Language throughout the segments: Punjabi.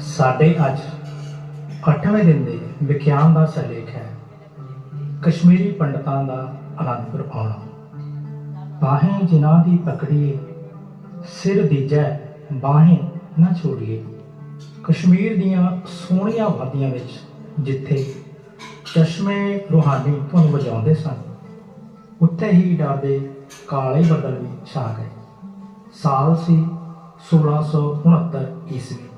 ਸਾਡੇ ਅੱਜ 8ਵੇਂ ਦਿਨ ਦੇ ਵਿਖਿਆਨ ਦਾ ਸਿਰਲੇਖ ਹੈ। ਕਸ਼ਮੀਰੀ ਪੰਡਤਾਂ ਦਾ ਅਨੰਦਪੁਰ ਆਉਣਾ। ਬਾहें ਜਿਨ੍ਹਾਂ ਦੀ ਪਕੜੀਏ ਸਿਰ ਦੀਜੈ ਬਾਹੇ ਨਾ ਛੋੜੀਏ। ਕਸ਼ਮੀਰ ਦੀਆਂ ਸੋਹਣੀਆਂ ਵਾਦੀਆਂ ਵਿੱਚ ਜਿੱਥੇ ਚਸ਼ਮੇ ਰੂਹਾਨੀ ਧੁਨ ਵਜਾਉਂਦੇ ਸਨ, ਉੱਥੇ ਹੀ ਡਰ ਕਾਲੇ ਬੱਦਲ ਵੀ ਛਾ ਗਏ। ਸਾਲ ਸੀ 1669 ਈਸਵੀ।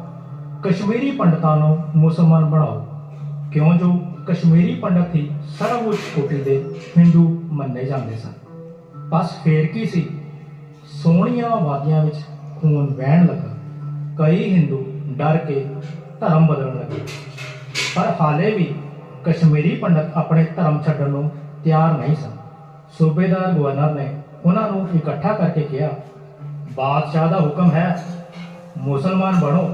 ਕਸ਼ਮੀਰੀ ਪੰਡਤਾਂ ਨੂੰ ਮੁਸਲਮਾਨ ਬਣਾਓ। ਕਿਉਂ ਜੋ ਕਸ਼ਮੀਰੀ ਪੰਡਤ ਹੀ ਸਰਵਉੱਚ ਕੋਟੀ ਦੇ ਹਿੰਦੂ ਮੰਨੇ ਜਾਂਦੇ ਸਨ। ਬਸ ਫੇਰ ਕੀ ਸੀ? ਸੋਹਣੀਆਂ ਵਾਦੀਆਂ ਵਿੱਚ ਖੂਨ ਵਹਿਣ ਲੱਗਾ। ਕਈ ਹਿੰਦੂ ਡਰ ਕੇ ਧਰਮ ਬਦਲਣ ਲੱਗੇ। ਪਰ ਹਾਲੇ ਵੀ ਕਸ਼ਮੀਰੀ ਪੰਡਤ ਆਪਣੇ ਧਰਮ ਛੱਡਣ ਨੂੰ ਤਿਆਰ ਨਹੀਂ ਸਨ। ਸੂਬੇਦਾਰ ਗਵਰਨਰ ਨੇ ਉਹਨਾਂ ਨੂੰ ਇਕੱਠਾ ਕਰਕੇ ਕਿਹਾ, ਬਾਦਸ਼ਾਹ ਦਾ ਹੁਕਮ ਹੈ, ਮੁਸਲਮਾਨ ਬਣੋ।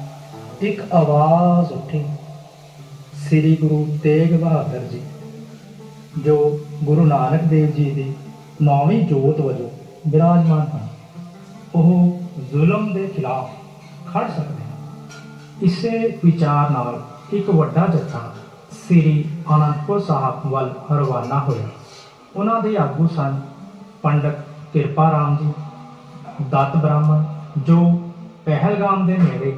ਇੱਕ ਆਵਾਜ਼ ਉੱਠੀ। ਸ੍ਰੀ ਗੁਰੂ ਤੇਗ ਬਹਾਦਰ ਜੀ, ਜੋ ਗੁਰੂ ਨਾਨਕ ਦੇਵ ਜੀ ਦੀ ਨੌਵੀਂ ਜੋਤ ਵਜੋਂ ਵਿਰਾਜਮਾਨ ਹਨ, ਉਹ ਜ਼ੁਲਮ ਦੇ ਖਿਲਾਫ ਖੜ ਸਕਦੇ ਹਨ। ਇਸੇ ਵਿਚਾਰ ਨਾਲ ਇੱਕ ਵੱਡਾ ਜੱਥਾ ਸ੍ਰੀ ਅਨੰਦਪੁਰ ਸਾਹਿਬ ਵੱਲ ਰਵਾਨਾ ਹੋਇਆ। ਉਹਨਾਂ ਦੇ ਆਗੂ ਸਨ ਪੰਡਤ ਕਿਰਪਾ ਰਾਮ ਜੀ, ਦਤ ਬ੍ਰਾਹਮਣ ਜੋ ਪਹਿਲਗਾਮ ਦੇ ਨੇੜੇ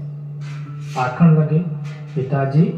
ਆਖਣ ਲੱਗੇ ਪਿਤਾ ਜੀ